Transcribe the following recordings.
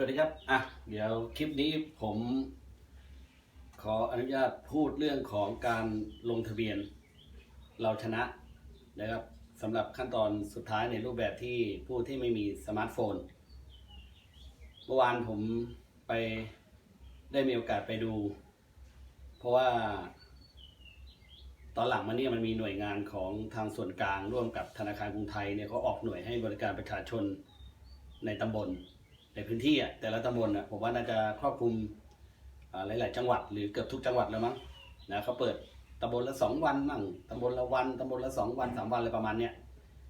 สวัสดีครับ อะ เดี๋ยวคลิปนี้ผม ขออนุญาตพูดเรื่องของการลงทะเบียน เราชนะนะครับสำหรับขั้นตอนสุดท้ายในรูปแบบที่ผู้ที่ไม่มีสมาร์ทโฟน เมื่อวานผมไปได้มีโอกาสไปดู เพราะว่าตอนหลังมาเนี่ยมันมีหน่วยงานของทางส่วนกลางร่วมกับธนาคารกรุงไทยเนี่ยเขาออกหน่วยให้บริการประชาชนในตำบล ในพื้นที่อะแต่ละตำบลอะผมว่าน่าจะครอบคลุมอ่าหลาย ๆ จังหวัดหรือเกือบทุกจังหวัดแล้วมั้งนะเขาเปิดตำบลละสองวันมั่งตำบลละวันตำบลละสองวันสามวันอะไรประมาณเนี้ย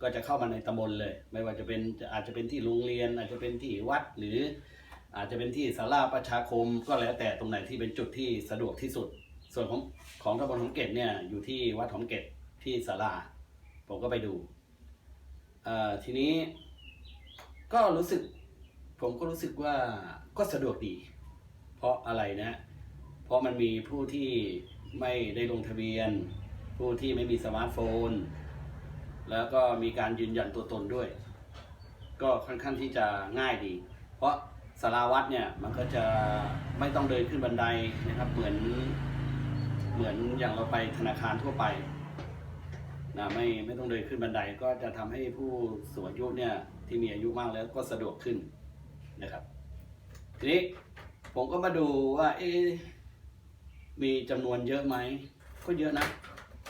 ก็จะเข้ามาในตำบลเลย ไม่ว่าจะเป็นอาจจะเป็นที่โรงเรียน อาจจะเป็นที่วัดหรือ อาจจะเป็นที่ศาลาประชาคม ก็แล้วแต่ตรงไหนที่เป็นจุดที่สะดวกที่สุด ส่วนของของตำบลหอมเกตเนี่ยอยู่ที่วัดหอมเกตที่ศาลาผมก็ไปดูทีนี้ก็รู้สึก ผมก็รู้สึกว่าก็สะดวกดี เพราะอะไรนะ เพราะมันมีผู้ที่ไม่ได้ลงทะเบียน ผู้ที่ไม่มีสมาร์ทโฟน แล้วก็มีการยืนยันตัวตนด้วย ก็ค่อนข้างที่จะง่ายดี เพราะสาราวัดเนี่ยมันก็จะไม่ต้องเดินขึ้นบันไดนะครับเหมือนเหมือนอย่างเราไปธนาคารทั่วไปนะไม่ไม่ต้องเดินขึ้นบันไดก็จะทำให้ผู้สูงอายุเนี่ยที่มีอายุมากแล้วก็สะดวกขึ้น นะครับ ทีนี้ผมก็มาดูว่าเอ๊ะมีจำนวนเยอะไหม ก็เยอะนะ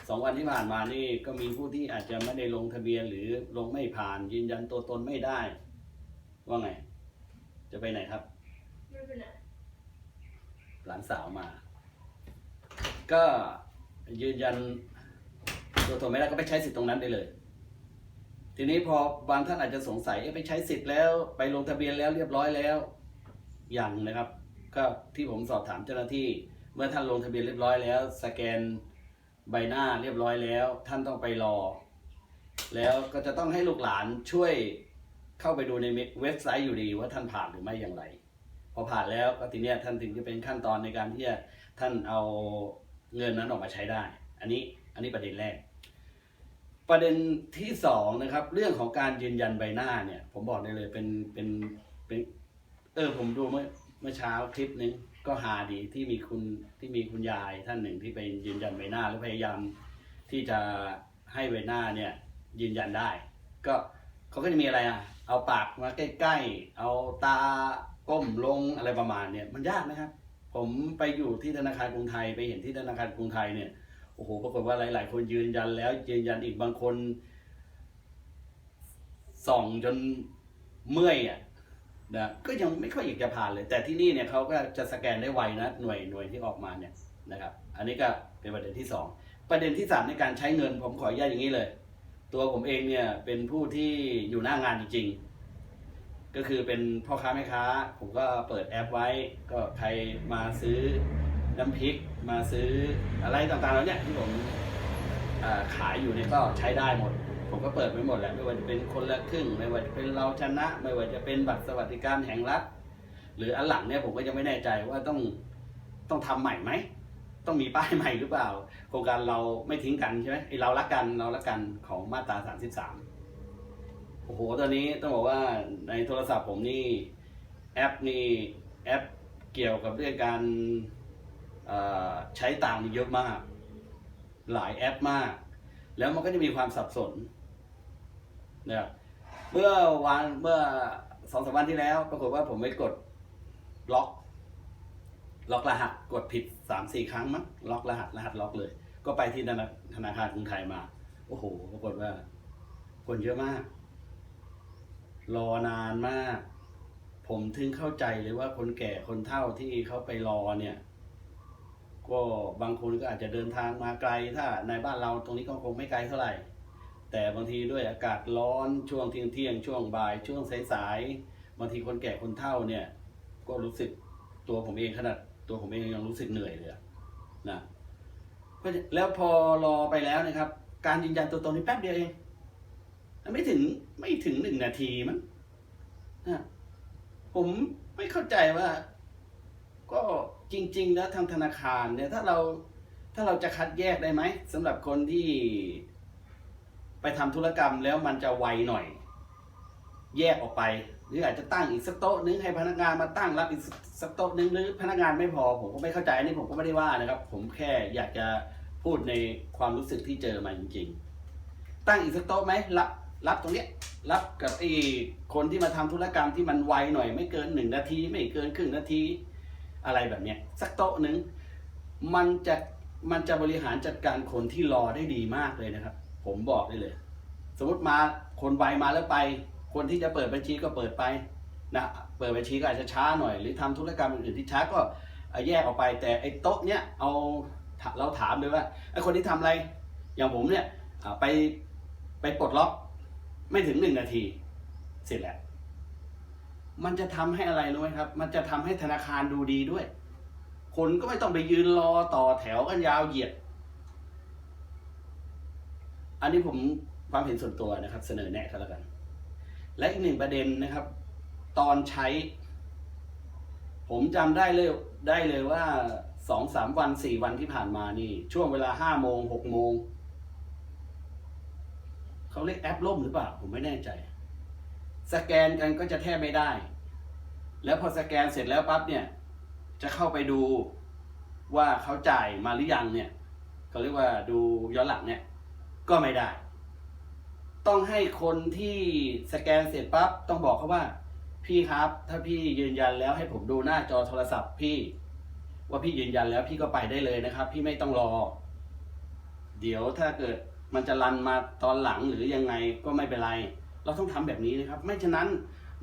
สองวันที่ผ่านมานี่ก็มีผู้ที่อาจจะไม่ได้ลงทะเบียนหรือลงไม่ผ่านยืนยันตัวตนไม่ได้ ว่าไง จะไปไหนครับไม่เป็นไรหลานสาวมา ก็ยืนยันตัวตนไม่ได้ก็ไปใช้สิทธิ์ตรงนั้นได้เลย ทีนี้พอบางท่านอาจจะสงสัยไปใช้สิทธิ์แล้ว ไปลงทะเบียนแล้วเรียบร้อยแล้วอยังนะครับ ก็ที่ผมสอบถามเจ้าหน้าที่ เมื่อท่านลงทะเบียนเรียบร้อยแล้ว สแกนใบหน้าเรียบร้อยแล้ว ท่านต้องไปรอ แล้วก็จะต้องให้ลูกหลานช่วยเข้าไปดูในเว็บไซต์อยู่ดีว่าท่านผ่านหรือไม่อย่างไร พอผ่านแล้วก็ทีเนี้ยท่านถึงจะเป็นขั้นตอนในการที่จะท่านเอาเงินนั้นออกมาใช้ได้ อันนี้อันนี้ประเด็นแรก ประเด็นที่สองนะครับ เรื่องของการยืนยันใบหน้าเนี่ย ผมบอกได้เลยเป็นเป็นเป็นเออผมดูเมื่อเมื่อเช้าคลิปนึงก็ฮาดีที่มีคุณที่มีคุณยายท่านหนึ่งที่ไปยืนยันใบหน้าแล้วพยายามที่จะให้ใบหน้าเนี่ยยืนยันได้ ก็เขาก็จะมีอะไรอะ เอาปากมาใกล้ๆ เอาตาก้มลงอะไรประมาณเนี่ยมันยากนะครับ ผมไปอยู่ที่ธนาคารกรุงไทยไปเห็นที่ธนาคารกรุงไทยเนี่ย โอ้โหปรากฏว่าหลาย ๆ คนยืนยันแล้วยืนยันอีกบางคนส่องจนเมื่อยอะนะก็ยังไม่ค่อยอยากจะผ่านเลย แต่ที่นี่เนี่ยเขาก็จะสแกนได้ไวนะหน่วยหน่วยที่ออกมาเนี่ยนะครับ อันนี้ก็เป็นประเด็นที่สองประเด็นที่สามในการใช้เงินผมขออนุญาตอย่างนี้เลย ตัวผมเองเนี่ยเป็นผู้ที่อยู่หน้างานจริงๆ ก็คือเป็นพ่อค้าแม่ค้า ผมก็เปิดแอปไว้ ก็ใครมาซื้อ น้ำพริกมาซื้ออะไรต่างๆแล้วเนี่ยที่ผมขายอยู่เนี่ยก็ใช้ได้หมด ผมก็เปิดไว้หมดแหละไม่ว่าจะเป็นคนละครึ่ง ไม่ว่าจะเป็นเราชนะ ไม่ว่าจะเป็นบัตรสวัสดิการแห่งรัฐ หรืออันหลังเนี่ยผมก็ยังไม่แน่ใจว่าต้องต้องทำใหม่ไหมต้องมีป้ายใหม่หรือเปล่า โครงการเราไม่ทิ้งกันใช่ไหมไอเรารักกันเรารักกันของมาตรา 33 โอ้โหตอนนี้ต้องบอกว่าในโทรศัพท์ผมนี่แอปนี่แอปเกี่ยวกับเรื่องการ ใช้ตังค์เยอะมาก หลายแอปมาก แล้วมันก็จะมีความสับสนนะครับเมื่อวันเมื่อสองสามวันที่แล้ว ปรากฏว่าผมไปกดล็อกล็อกรหัสกดผิดสามสี่ครั้งมั้งล็อกรหัสรหัสล็อกเลย ก็ไปที่ธนาธนาคารกรุงไทยมา โอ้โห ปรากฏว่า คนเยอะมาก รอนานมาก ผมถึงเข้าใจเลยว่าคนแก่คนเฒ่าที่เขาไปรอเนี่ย ก็บางคนก็อาจจะเดินทางมาไกล ถ้าในบ้านเราตรงนี้ก็คงไม่ไกลเท่าไหร่ แต่บางทีด้วยอากาศร้อนช่วงเที่ยงเที่ยงช่วงบ่าย ช่วงสายบางทีคนแก่คนเฒ่าเนี่ย ก็รู้สึกตัวผมเองขนาดตัวผมเองยังรู้สึกเหนื่อยเลยนะแล้วพอรอไปแล้วนะครับ การยืนยันตัวตนนี่แป๊บเดียวเองไม่ถึงไม่ถึงหนึ่งนาทีมั้งนะผมไม่เข้าใจว่า ก็ จริง ๆ แล้วทางธนาคารเนี่ยถ้าเราถ้าเราจะคัดแยกได้ไหมสำหรับคนที่ไปทำธุรกรรมแล้วมันจะไวหน่อย แยกออกไป หรืออาจจะตั้งอีกสักโต๊ะนึงให้พนักงานมาตั้งรับอีกสักโต๊ะนึงหรือพนักงานไม่พอผมก็ไม่เข้าใจอันนี้ผมก็ไม่ได้ว่านะครับ ผมแค่อยากจะพูดในความรู้สึกที่เจอมาจริง ๆ ตั้งอีกสักโต๊ะไหมรับรับตรงเนี้ยรับกับไอ้คนที่มาทำธุรกรรมที่มันไวหน่อย ไม่เกินหนึ่งนาที ไม่เกินครึ่งนาที อะไรแบบเนี้ยสักโต๊ะหนึ่งมันจะมันจะบริหารจัดการคนที่รอได้ดีมากเลยนะครับ ผมบอกได้เลย สมมติมาคนไวมาแล้วไป คนที่จะเปิดบัญชีก็เปิดไปนะเปิดบัญชีก็อาจจะช้าหน่อย หรือทำธุรกรรมอื่นที่ช้าก็แยกออกไป แต่ไอ้โต๊ะเนี้ยเอาเราถามเลยว่าไอ้คนที่ทำอะไร อย่างผมเนี่ยไปไปปลดล็อกไม่ถึงหนึ่งนาที เสร็จแล้ว มันจะทำให้อะไรรู้ไหมครับ มันจะทำให้ธนาคารดูดีด้วย คนก็ไม่ต้องไปยืนรอต่อแถวกันยาวเหยียด อันนี้ผมความเห็นส่วนตัวนะครับ เสนอแนะกันแล้วกัน และอีกหนึ่งประเด็นนะครับ ตอนใช้ ผมจำได้เลยได้เลยว่าสองสามวันสี่วันที่ผ่านมานี่ ช่วงเวลาห้าโมงหกโมงเขาเรียกแอปล่มหรือเปล่า ผมไม่แน่ใจ สแกนกันก็จะแทบไม่ได้ แล้วพอสแกนเสร็จแล้วปั๊บเนี่ย จะเข้าไปดูว่าเขาจ่ายมาหรือยังเนี่ยเขาเรียกว่าดูย้อนหลังเนี่ย ก็ไม่ได้ ต้องให้คนที่สแกนเสร็จปั๊บต้องบอกเขาว่า พี่ครับ ถ้าพี่ยืนยันแล้วให้ผมดูหน้าจอโทรศัพท์พี่ ว่าพี่ยืนยันแล้วพี่ก็ไปได้เลยนะครับ พี่ไม่ต้องรอ เดี๋ยวถ้าเกิดมันจะรันมาตอนหลังหรือยังไงก็ไม่เป็นไร เราต้องทำแบบนี้นะครับ ไม่ฉะนั้น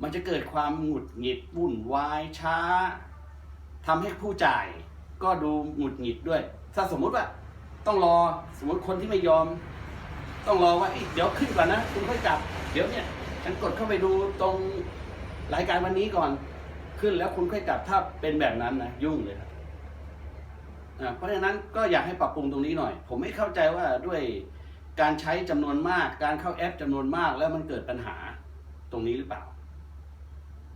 มันจะเกิดความหงุดหงิดวุ่นวายช้าทำให้ผู้จ่ายก็ดูหงุดหงิดด้วย ถ้าสมมุติว่าต้องรอสมมติคนที่ไม่ยอม ต้องรอว่าเดี๋ยวขึ้นก่อนนะคุณค่อยกลับ เดี๋ยวเนี่ยฉันกดเข้าไปดูตรงรายการวันนี้ก่อนขึ้นแล้วคุณค่อยกลับถ้าเป็นแบบนั้นนะยุ่งเลยครับเพราะฉะนั้นก็อยากให้ปรับปรุงตรงนี้หน่อย ผมไม่เข้าใจว่าด้วย การใช้จำนวนมาก การเข้าแอปจำนวนมากแล้วมันเกิดปัญหาตรงนี้หรือเปล่า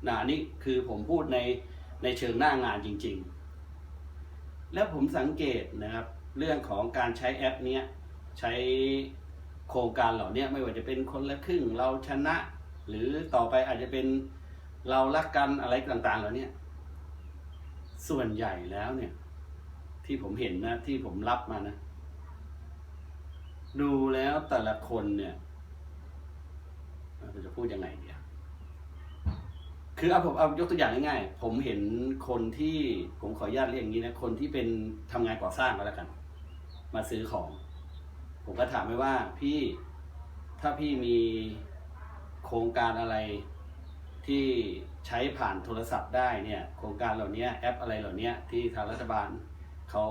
นะนี่คือผมพูดในในเชิงหน้างานจริง ๆ แล้วผมสังเกตนะครับ เรื่องของการใช้แอปเนี้ยใช้โครงการเหล่านี้ไม่ว่าจะเป็นคนละครึ่งเราชนะ หรือต่อไปอาจจะเป็นเรารักกันอะไรต่างๆเหล่านี้ส่วนใหญ่แล้วเนี่ย ที่ผมเห็นนะที่ผมรับมานะ ดูแล้วแต่ละคนเนี่ยเราจะพูดยังไงเนี่ยคือเอาผมเอายกตัวอย่างง่ายๆผมเห็นคนที่ผมขออนุญาตเรียกอย่างนี้นะคนที่เป็นทำงานก่อสร้างก็แล้วกัน มาซื้อของ ผมก็ถามไปว่าพี่ถ้าพี่มีโครงการอะไรที่ใช้ผ่านโทรศัพท์ได้เนี่ยโครงการเหล่านี้แอปอะไรเหล่านี้ที่ทางรัฐบาลเขา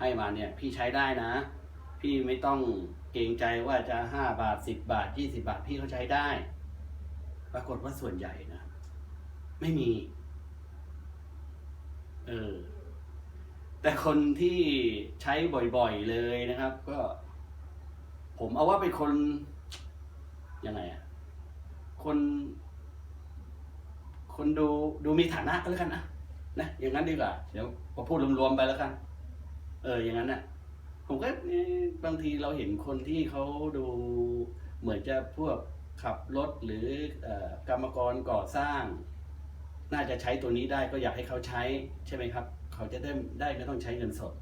ให้มาเนี่ยพี่ใช้ได้นะ พี่ไม่ต้องเกรงใจว่าจะห้าบาทสิบบาทยี่สิบาทพี่เขาใช้ได้ ปรากฏว่าส่วนใหญ่นะ ไม่มี เออ แต่คนที่ใช้บ่อยๆเลยนะครับ ก็ ผมเอาว่าเป็นคนยังไงอะคน คนดูดูมีฐานะก็แล้วกันนะนะอย่างนั้นดีกว่า เดี๋ยวพอพูดรวมๆไปแล้วกัน เออ อย่างนั้นน่ะ ผมก็บางทีเราเห็นคนที่เขาดูเหมือนจะพวกขับรถหรืออกรรมกรก่อสร้าง น่าจะใช้ตัวนี้ได้ก็อยากให้เขาใช้ใช่ไหมครับ เขาจะได้ได้ไม่ต้องใช้เงินสด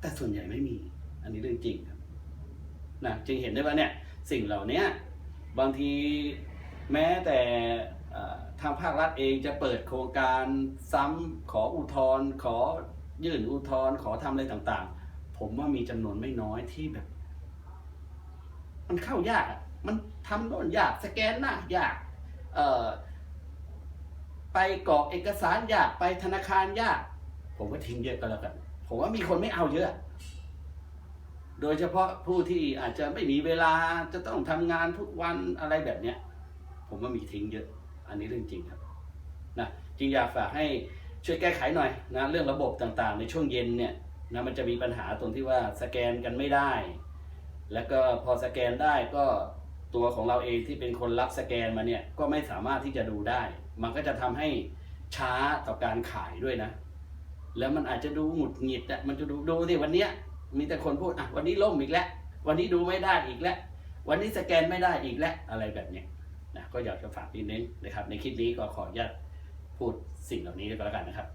แต่ส่วนใหญ่ไม่มี อันนี้เรื่องจริงครับนะจึงเห็นได้ว่าเนี่ยสิ่งเหล่านี้บางทีแม้แต่ทางภาครัฐเองจะเปิดโครงการซ้ำขออุทธรณ์ขอยื่นอุทธรณ์ขอทำอะไรต่าง ผมว่ามีจำนวนไม่น้อยที่แบบ มันเข้ายาก มันทำโน่นยากสแกนหน้ายาก เอ่อ ไปกรอกเอกสารยากไปธนาคารยาก ผมก็ทิ้งเยอะก็แล้วกัน ผมว่ามีคนไม่เอาเยอะ โดยเฉพาะผู้ที่อาจจะไม่มีเวลาจะต้องทำงานทุกวันอะไรแบบเนี้ย ผมว่ามีทิ้งเยอะ อันนี้เรื่องจริงครับนะจึงอยากฝากให้ช่วยแก้ไขหน่อยนะเรื่องระบบต่างๆ ในช่วงเย็นเนี่ย นะมันจะมีปัญหาตรงที่ว่าสแกนกันไม่ได้ แล้วก็พอสแกนได้ก็ตัวของเราเองที่เป็นคนรับสแกนมาเนี่ยก็ไม่สามารถที่จะดูได้ มันก็จะทำให้ช้าต่อการขายด้วยนะ แล้วมันอาจจะดูหงุดหงิดอะมันจะดูดูสิวันเนี้ยมีแต่คนพูดอะวันนี้ล่มอีกแล้ววันนี้ดูไม่ได้อีกแล้ววันนี้สแกนไม่ได้อีกแล้วอะไรแบบเนี้ยนะก็อยากจะฝากนิดนึงนะครับ ในคลิปนี้ก็ขออนุญาตพูดสิ่งเหล่านี้ก็แล้วกันนะครับ